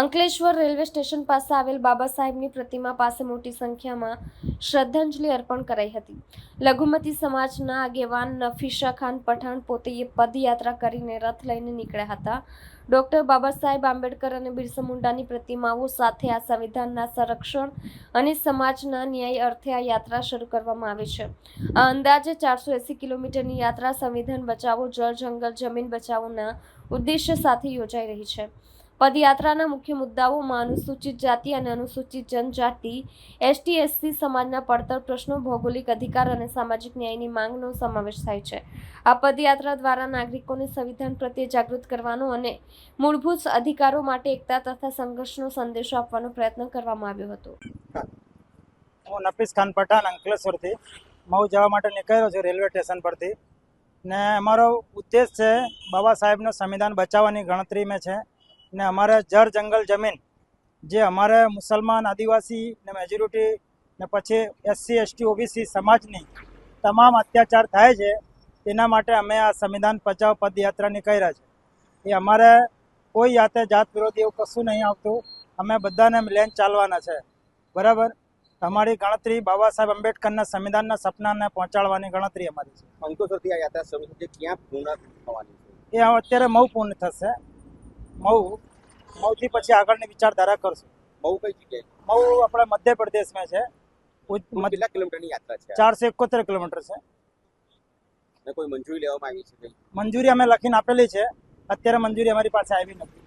Ankleshwar railway station પાસે આવેલ બાબા સાહેબની પ્રતિમા પાસે મોટી સંખ્યામાં શ્રદ્ધાંજલિ અર્પણ કરાઈ હતી. લઘુમતી સમાજના આગેવાન નફીશા ખાન પઠાણ પોતે પદયાત્રા કરીને રથ લઈને નીકળ્યા હતા. ડૉક્ટર બાબા સાહેબ આંબેડકર અને બિરસા મુંડાની પ્રતિમાઓ સાથે આ સંવિધાનના સંરક્ષણ અને સમાજના ન્યાય અર્થે આ યાત્રા શરૂ કરવામાં આવી છે. આ અંદાજે ચારસો એસી કિલોમીટરની યાત્રા સંવિધાન બચાવો, જળ જંગલ, જમીન બચાવોના ઉદ્દેશ્ય સાથે યોજાઈ રહી છે. પદયાત્રાના મુખ્ય મુદ્દાઓમાં અનુસૂચિત જાતિ અને અનુસૂચિત જનજાતિ, એસટી, એસસી સમાજના પડતર પ્રશ્નો, ભૌગોલિક અધિકાર અને સામાજિક ન્યાયની માંગનો સમાવેશ થાય છે. આ પદયાત્રા દ્વારા નાગરિકોને સંવિધાન પ્રત્યે જાગૃત કરવાનો અને મૂળભૂત અધિકારો માટે એકતા તથા સંઘર્ષનો સંદેશો આપવાનો પ્રયત્ન કરવામાં આવ્યો હતો. હું નફીસ ખાન પઠાણ, અંકલેશ્વરથી. મઉ જવા માટે નીકળ્યો છું રેલવે સ્ટેશન પરથી. ને અમારો ઉદ્દેશ છે, બાબા સાહેબનું સંવિધાન બચાવવાની ગણતરીમાં છે. ને અમારે જળ જંગલ જમીન જે અમારે મુસલમાન આદિવાસી ને મેજોરિટી ને પછી એસસી એસટી ઓબીસી સમાજની તમામ અત્યાચાર થાય છે તેના માટે અમે આ સંવિધાન બચાવ પદયાત્રા નીકળ્યા છે. એ અમારે કોઈ જાતે જાત વિરોધી એવું કશું નહીં આવતું. અમે બધાને લેન ચાલવાના છે. બરાબર? અમારી ગણતરી બાબા સાહેબ આંબેડકરના સંવિધાનના સપનાને પહોંચાડવાની ગણતરી અમારી છે. અંકલેશ્વરથી આ યાત્રા શરૂ થશે ક્યાં પૂર્ણ થવાની છે? એ અત્યારે મઉ પૂર્ણ થશે. મઉ મઉથી પછી આગળની વિચારધારા કરશું. બહુ કઈ જગ્યાએ? મઉ આપણે મધ્યપ્રદેશમાં છે. ઉજ- કેટલા કિલોમીટરની યાત્રા છે? ચારસો એકોતેર કિલોમીટર છે. કોઈ મંજૂરી લેવામાં આવી છે મંજૂરી અમે લખીને આપેલી છે. અત્યારે મંજૂરી અમારી પાસે આવી નથી.